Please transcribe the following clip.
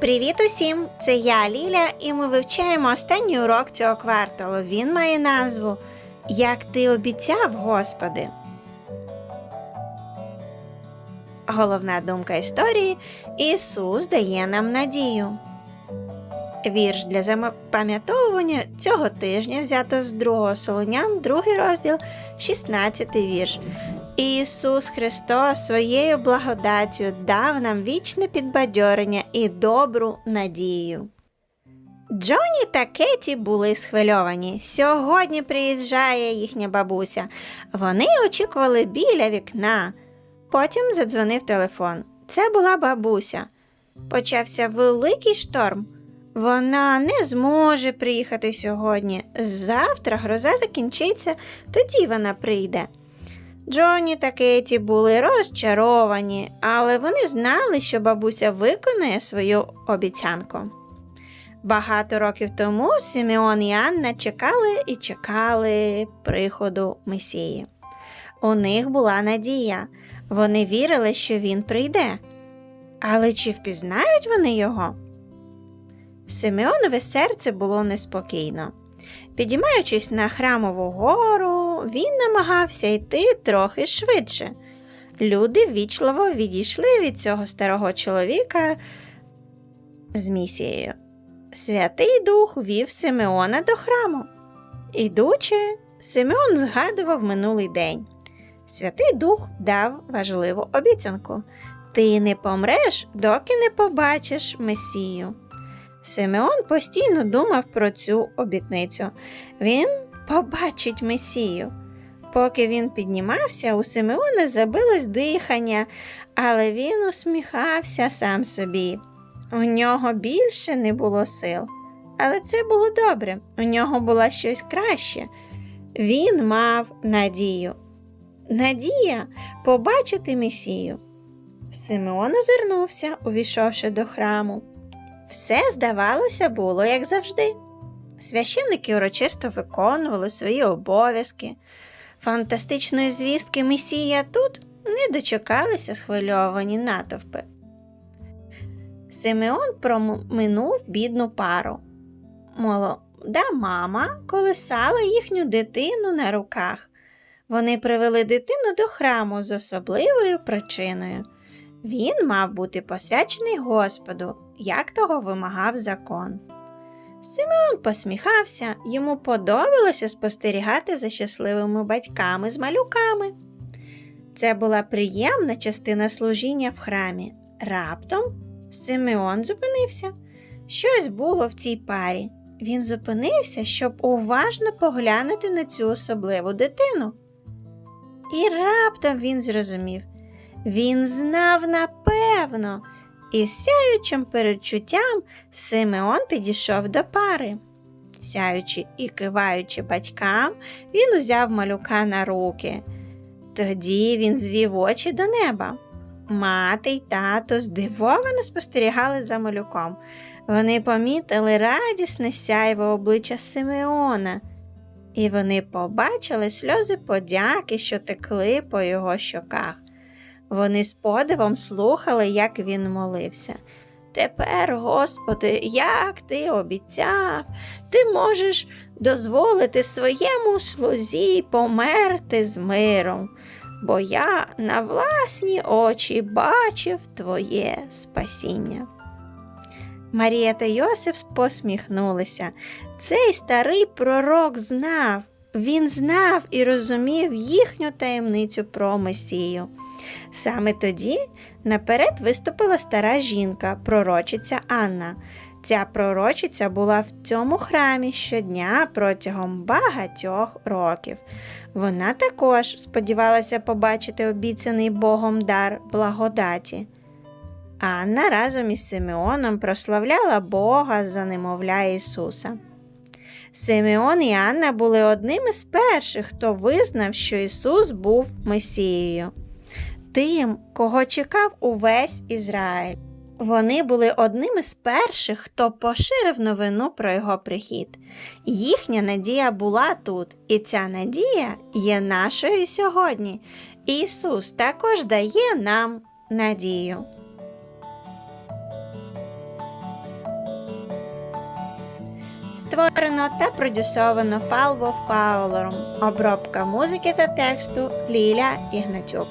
Привіт усім! Це я Ліля, і ми вивчаємо останній урок цього кварталу. Він має назву Як ти обіцяв, Господи. Головна думка історії Ісус дає нам надію. Вірш для запам'ятовування цього тижня взято з 2 Солонян, 2 розділ, 16 вірш. Ісус Христос своєю благодаттю дав нам вічне підбадьорення і добру надію. Джоні та Кеті були схвильовані. Сьогодні приїжджає їхня бабуся. Вони очікували біля вікна. Потім задзвонив телефон. Це була бабуся. Почався великий шторм. Вона не зможе приїхати сьогодні. Завтра гроза закінчиться, тоді вона прийде. Джоні та Кеті були розчаровані, але вони знали, що бабуся виконає свою обіцянку. Багато років тому Симеон і Анна чекали і чекали приходу Месії. У них була надія, вони вірили, що він прийде. Але чи впізнають вони його? Симеонове серце було неспокійно. Підіймаючись на храмову гору, він намагався йти трохи швидше. Люди ввічливо відійшли від цього старого чоловіка з місією. Святий Дух вів Симеона до храму. Ідучи, Симеон згадував минулий день. Святий Дух дав важливу обіцянку ти не помреш, доки не побачиш Месію. Симеон постійно думав про цю обітницю. Він побачить Месію. Поки він піднімався, у Симеона забилось дихання, але він усміхався сам собі. У нього більше не було сил. Але це було добре, у нього було щось краще. Він мав надію. Надія побачити Месію. Симеон озирнувся, увійшовши до храму. Все, здавалося, було як завжди. Священники урочисто виконували свої обов'язки. Фантастичної звістки Месія тут не дочекалися схвильовані натовпи. Симеон проминув бідну пару. Молода мама колисала їхню дитину на руках. Вони привели дитину до храму з особливою причиною. Він мав бути посвячений Господу, як того вимагав закон. Симеон посміхався, йому подобалося спостерігати за щасливими батьками з малюками. Це була приємна частина служіння в храмі. Раптом Симеон зупинився. Щось було в цій парі. Він зупинився, щоб уважно поглянути на цю особливу дитину. І раптом він зрозумів він знав напевно, і з сяючим передчуттям Симеон підійшов до пари. Сяючи і киваючи батькам, він узяв малюка на руки. Тоді він звів очі до неба. Мати й тато здивовано спостерігали за малюком. Вони помітили радісне сяйво обличчя Симеона, і вони побачили сльози подяки, що текли по його щоках. Вони з подивом слухали, як він молився. Тепер, Господи, як ти обіцяв, ти можеш дозволити своєму слузі померти з миром, бо я на власні очі бачив Твоє спасіння. Марія та Йосип посміхнулися. Цей старий пророк знав, він знав і розумів їхню таємницю про Месію. Саме тоді наперед виступила стара жінка, пророчиця Анна. Ця пророчиця була в цьому храмі щодня протягом багатьох років. Вона також сподівалася побачити обіцяний Богом дар благодаті. Анна разом із Симеоном прославляла Бога за немовля Ісуса. Симеон і Анна були одними з перших, хто визнав, що Ісус був Месією тим, кого чекав увесь Ізраїль. Вони були одними з перших, хто поширив новину про його прихід. Їхня надія була тут, і ця надія є нашою сьогодні. Ісус також дає нам надію. Створено та продюсовано Фалво Фаулером. Обробка музики та тексту Ліля Ігнатюк.